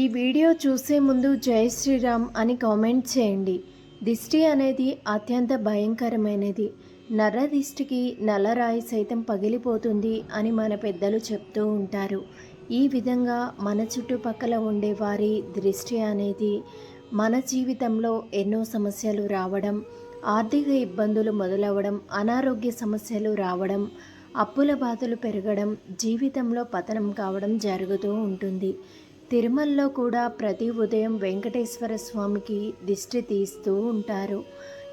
ఈ వీడియో చూసే ముందు జై శ్రీరామ్ అని కామెంట్ చేయండి. దిష్టి అనేది అత్యంత భయంకరమైనది. నర దిష్టికి నల్లరాయి సైతం పగిలిపోతుంది అని మన పెద్దలు చెప్తూ ఉంటారు. ఈ విధంగా మన చుట్టుపక్కల ఉండే వారి దృష్టి అనేది మన జీవితంలో ఎన్నో సమస్యలు రావడం ఆర్థిక ఇబ్బందులు మొదలవడం అనారోగ్య సమస్యలు రావడం అప్పుల బాధలు పెరగడం జీవితంలో పతనం కావడం జరుగుతూ ఉంటుంది. తిరుమలలో కూడా ప్రతి ఉదయం వెంకటేశ్వర స్వామికి దిష్టి తీస్తూ ఉంటారు.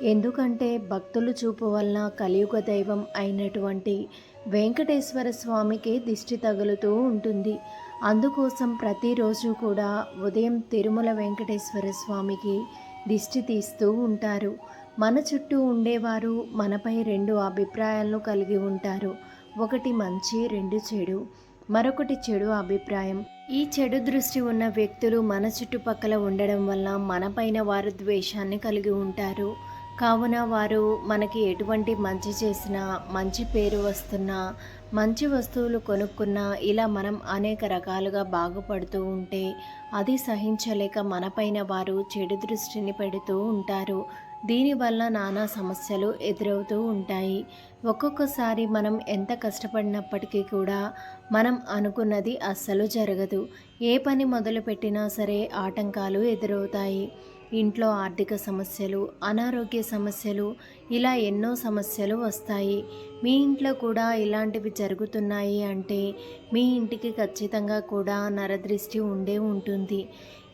ఎందుకంటే భక్తులు చూపు వలన కలియుగ దైవం అయినటువంటి వెంకటేశ్వర స్వామికి దిష్టి తగులుతూ ఉంటుంది. అందుకోసం ప్రతిరోజు కూడా ఉదయం తిరుమల వెంకటేశ్వర స్వామికి దిష్టి తీస్తూ ఉంటారు. మన చుట్టూ ఉండేవారు మనపై రెండు అభిప్రాయాలను కలిగి ఉంటారు. ఒకటి మంచి రెండు చెడు. మరొకటి చెడు అభిప్రాయం. ఈ చెడు దృష్టి ఉన్న వ్యక్తులు మన చుట్టుపక్కల ఉండడం వల్ల మనపైన వారు ద్వేషాన్ని కలిగి ఉంటారు. కావున వారు మనకి ఎటువంటి మంచి చేసినా మంచి పేరు వస్తున్నా మంచి వస్తువులు కొనుక్కున్నా ఇలా మనం అనేక రకాలుగా బాగుపడుతూ ఉంటే అది సహించలేక మనపైన వారు చెడు దృష్టిని పెడుతూ ఉంటారు. దీనివల్ల నానా సమస్యలు ఎదురవుతూ ఉంటాయి. ఒక్కొక్కసారి మనం ఎంత కష్టపడినప్పటికీ కూడా మనం అనుకున్నది అస్సలు జరగదు. ఏ పని మొదలుపెట్టినా సరే ఆటంకాలు ఎదురవుతాయి. ఇంట్లో ఆర్థిక సమస్యలు అనారోగ్య సమస్యలు ఇలా ఎన్నో సమస్యలు వస్తాయి. మీ ఇంట్లో కూడా ఇలాంటివి జరుగుతున్నాయి అంటే మీ ఇంటికి ఖచ్చితంగా కూడా నరదృష్టి ఉండే ఉంటుంది.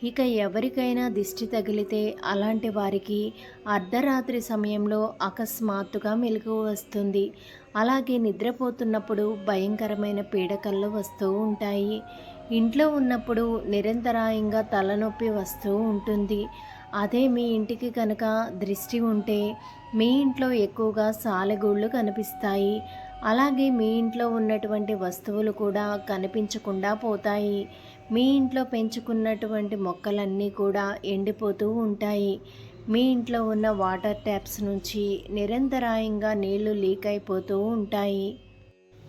ఇక ఎవరికైనా దిష్టి తగిలితే అలాంటి వారికి అర్ధరాత్రి సమయంలో అకస్మాత్తుగా మెలకు వస్తుంది. అలాగే నిద్రపోతున్నప్పుడు భయంకరమైన పీడకలు వస్తూ ఉంటాయి. ఇంట్లో ఉన్నప్పుడు నిరంతరాయంగా తలనొప్పి వస్తూ ఉంటుంది. అదే మీ ఇంటికి కనుక దృష్టి ఉంటే మీ ఇంట్లో ఎక్కువగా సాలెగూళ్ళు కనిపిస్తాయి. అలాగే మీ ఇంట్లో ఉన్నటువంటి వస్తువులు కూడా కనిపించకుండా పోతాయి. మీ ఇంట్లో పెంచుకున్నటువంటి మొక్కలన్నీ కూడా ఎండిపోతూ ఉంటాయి. మీ ఇంట్లో ఉన్న వాటర్ ట్యాప్స్ నుంచి నిరంతరాయంగా నీళ్ళు లీక్ అయిపోతూ ఉంటాయి.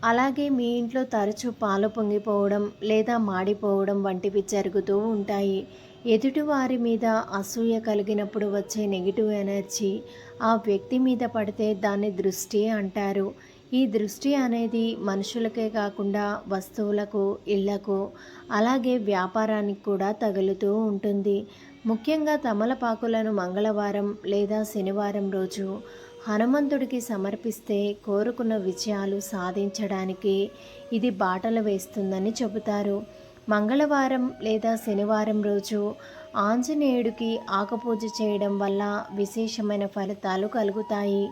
అలాగే మీ ఇంట్లో తరచూ పాలు పొంగిపోవడం లేదా మాడిపోవడం వంటివి జరుగుతూ ఉంటాయి. ఎదుటివారి మీద అసూయ కలిగినప్పుడు వచ్చే నెగిటివ్ ఎనర్జీ ఆ వ్యక్తి మీద పడితే దాన్ని దృష్టి అంటారు. ఈ దృష్టి అనేది మనుషులకే కాకుండా వస్తువులకు ఇళ్ళకు అలాగే వ్యాపారానికి కూడా తగులుతూ ఉంటుంది. ముఖ్యంగా తమలపాకులను మంగళవారం లేదా శనివారం రోజు హనుమంతుడికి సమర్పిస్తే కోరుకున్న విజయాలు సాధించడానికి ఇది బాటలు వేస్తుందని చెబుతారు. మంగళవారం లేదా శనివారం రోజు ఆంజనేయుడికి ఆకపూజ చేయడం వల్ల విశేషమైన ఫలితాలు కలుగుతాయి.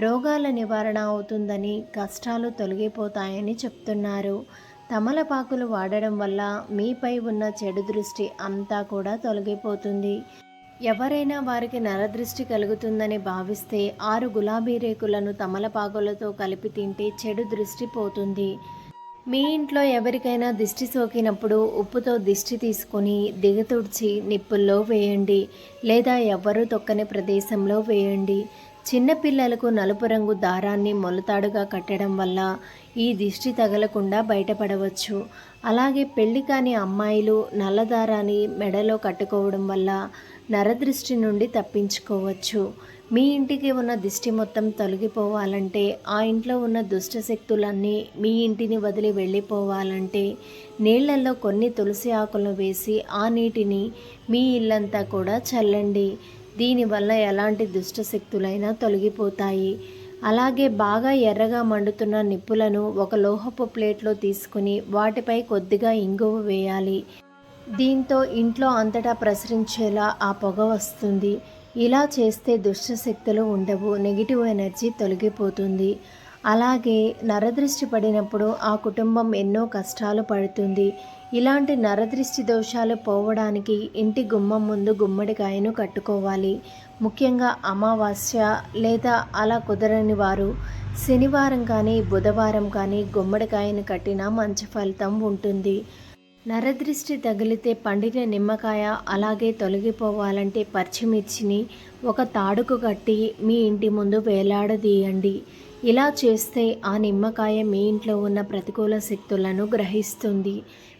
రోగాల నివారణ అవుతుందని కష్టాలు తొలగిపోతాయని చెప్తున్నారు. తమలపాకులు వాడడం వల్ల మీపై ఉన్న చెడు దృష్టి అంతా కూడా తొలగిపోతుంది. ఎవరైనా వారికి నరదృష్టి కలుగుతుందని భావిస్తే ఆరు గులాబీ రేకులను తమలపాకులతో కలిపి తింటే చెడు దృష్టి పోతుంది. మీ ఇంట్లో ఎవరికైనా దిష్టి సోకినప్పుడు ఉప్పుతో దిష్టి తీసుకొని దిగతుడ్చి నిప్పుల్లో వేయండి లేదా ఎవ్వరూ తొక్కని ప్రదేశంలో వేయండి. చిన్నపిల్లలకు నలుపు రంగు దారాన్ని మొలతాడుగా కట్టడం వల్ల ఈ దిష్టి తగలకుండా బయటపడవచ్చు. అలాగే పెళ్ళి కాని అమ్మాయిలు నల్ల దారాన్ని మెడలో కట్టుకోవడం వల్ల నరదృష్టి నుండి తప్పించుకోవచ్చు. మీ ఇంటికి ఉన్న దిష్టి మొత్తం తొలగిపోవాలంటే ఆ ఇంట్లో ఉన్న దుష్ట శక్తులన్నీ మీ ఇంటిని వదిలి వెళ్ళిపోవాలంటే నీళ్ళలో కొన్ని తులసి ఆకులను వేసి ఆ నీటిని మీ ఇల్లంతా కూడా చల్లండి. దీనివల్ల ఎలాంటి దుష్ట శక్తులైనా తొలగిపోతాయి. అలాగే బాగా ఎర్రగా మండుతున్న నిప్పులను ఒక లోహపు ప్లేట్లో తీసుకుని వాటిపై కొద్దిగా ఇంగువ వేయాలి. దీంతో ఇంట్లో అంతటా ప్రసరించేలా ఆ పొగ వస్తుంది. ఇలా చేస్తే దుష్టశక్తులు ఉండవు నెగిటివ్ ఎనర్జీ తొలగిపోతుంది. అలాగే నరదృష్టి పడినప్పుడు ఆ కుటుంబం ఎన్నో కష్టాలు పడుతుంది. ఇలాంటి నరదృష్టి దోషాలు పోవడానికి ఇంటి గుమ్మం ముందు గుమ్మడికాయను కట్టుకోవాలి. ముఖ్యంగా అమావాస్య లేదా అలా కుదరని వారు శనివారం కానీ బుధవారం కానీ గుమ్మడికాయను కట్టినా మంచి ఫలితం ఉంటుంది. నరదృష్టి తగిలితే పండిన నిమ్మకాయ అలాగే తొలగిపోవాలంటే పచ్చిమిర్చిని ఒక తాడుకు కట్టి మీ ఇంటి ముందు వేలాడదీయండి. ఇలా చేస్తే ఆ నిమ్మకాయ మీ ఇంట్లో ఉన్న ప్రతికూల శక్తులను గ్రహిస్తుంది.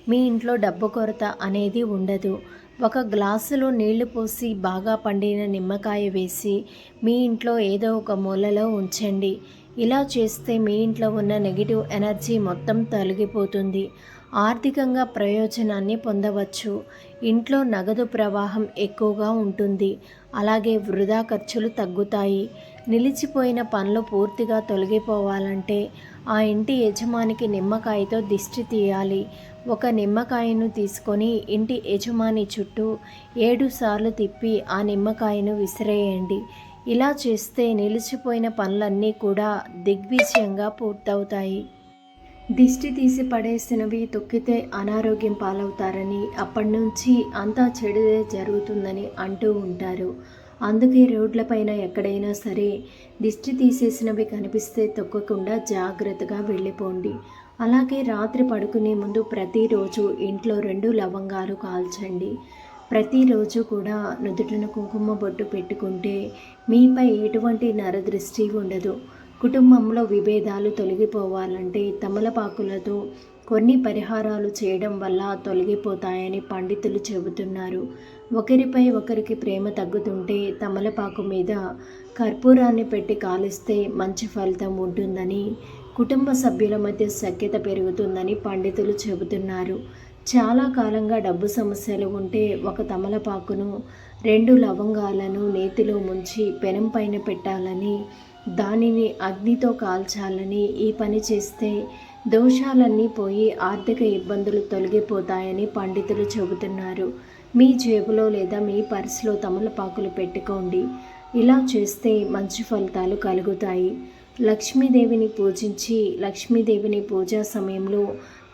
మీ ఇంట్లో డబ్బు కొరత అనేది ఉండదు. ఒక గ్లాసులో నీళ్ళు పోసి బాగా పండిన నిమ్మకాయ వేసి మీ ఇంట్లో ఏదో ఒక మూలలో ఉంచండి. ఇలా చేస్తే మీ ఇంట్లో ఉన్న నెగిటివ్ ఎనర్జీ మొత్తం తొలగిపోతుంది. ఆర్థికంగా ప్రయోజనాన్ని పొందవచ్చు. ఇంట్లో నగదు ప్రవాహం ఎక్కువగా ఉంటుంది. అలాగే వృధా ఖర్చులు తగ్గుతాయి. నిలిచిపోయిన పనులు పూర్తిగా తొలగిపోవాలంటే ఆ ఇంటి యజమానికి నిమ్మకాయతో దిష్టి తీయాలి. ఒక నిమ్మకాయను తీసుకొని ఇంటి యజమాని చుట్టూ ఏడు సార్లు తిప్పి ఆ నిమ్మకాయను విసిరేయండి. ఇలా చేస్తే నిలిచిపోయిన పనులన్నీ కూడా దిగ్విజయంగా పూర్తవుతాయి. దిష్టి తీసి పడేసినవి తొక్కితే అనారోగ్యం పాలవుతారని అప్పటి నుంచి అంతా చెడుదే జరుగుతుందని అంటూ ఉంటారు. అందుకే రోడ్లపైన ఎక్కడైనా సరే దిష్టి తీసేసినవి కనిపిస్తే తొక్కకుండా జాగ్రత్తగా వెళ్ళిపోండి. అలాగే రాత్రి పడుకునే ముందు ప్రతిరోజు ఇంట్లో రెండు లవంగాలు కాల్చండి. ప్రతిరోజు కూడా నుదుటిన కుంకుమ బొట్టు పెట్టుకుంటే మీపై ఎటువంటి నరదృష్టి ఉండదు. కుటుంబంలో విభేదాలు తొలగిపోవాలంటే తమలపాకులతో కొన్ని పరిహారాలు చేయడం వల్ల తొలగిపోతాయని పండితులు చెబుతున్నారు. ఒకరిపై ఒకరికి ప్రేమ తగ్గుతుంటే తమలపాకు మీద కర్పూరాన్ని పెట్టి కాలిస్తే మంచి ఫలితం ఉంటుందని కుటుంబ సభ్యుల మధ్య సఖ్యత పెరుగుతుందని పండితులు చెబుతున్నారు. చాలా కాలంగా డబ్బు సమస్యలు ఉంటే ఒక తమలపాకును రెండు లవంగాలను నేతిలో ముంచి పెనం పైన పెట్టాలని దానిని అగ్నితో కాల్చాలని ఈ పని చేస్తే దోషాలన్నీ పోయి ఆర్థిక ఇబ్బందులు తొలగిపోతాయని పండితులు చెబుతున్నారు. మీ జేబులో లేదా మీ పర్సులో తమలపాకులు పెట్టుకోండి. ఇలా చేస్తే మంచి ఫలితాలు కలుగుతాయి. లక్ష్మీదేవిని పూజించి లక్ష్మీదేవిని పూజా సమయంలో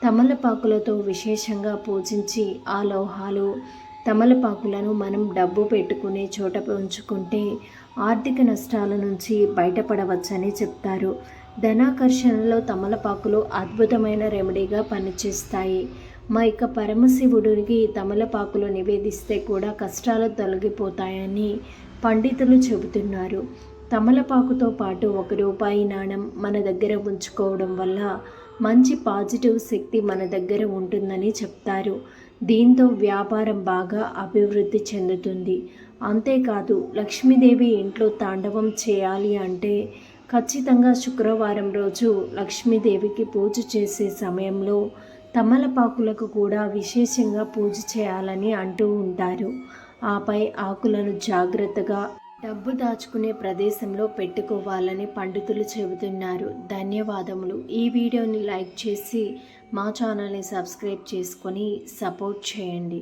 తమలపాకులతో విశేషంగా పూజించి ఆ లోహాలు తమలపాకులను మనం డబ్బు పెట్టుకునే చోట ఉంచుకుంటే ఆర్థిక నష్టాల నుంచి బయటపడవచ్చని చెప్తారు. ధనాకర్షణలో తమలపాకులు అద్భుతమైన రెమెడీగా పనిచేస్తాయి. మా యొక్క పరమశివుడికి తమలపాకులు నివేదిస్తే కూడా కష్టాలు తొలగిపోతాయని పండితులు చెబుతున్నారు. తమలపాకుతో పాటు ఒక రూపాయి నాణం మన దగ్గర ఉంచుకోవడం వల్ల మంచి పాజిటివ్ శక్తి మన దగ్గర ఉంటుందని చెప్తారు. దీంతో వ్యాపారం బాగా అభివృద్ధి చెందుతుంది. అంతేకాదు లక్ష్మీదేవి ఇంట్లో తాండవం చేయాలి అంటే ఖచ్చితంగా శుక్రవారం రోజు లక్ష్మీదేవికి పూజ చేసే సమయంలో తమలపాకులకు కూడా విశేషంగా పూజ చేయాలని అంటూ ఉంటారు. ఆపై ఆకులను జాగ్రత్తగా డబ్బు దాచుకునే ప్రదేశంలో పెట్టుకోవాలని పండితులు చెబుతున్నారు. ధన్యవాదములు. ఈ వీడియోని లైక్ చేసి మా ఛానల్ని సబ్స్క్రైబ్ చేసుకొని సపోర్ట్ చేయండి.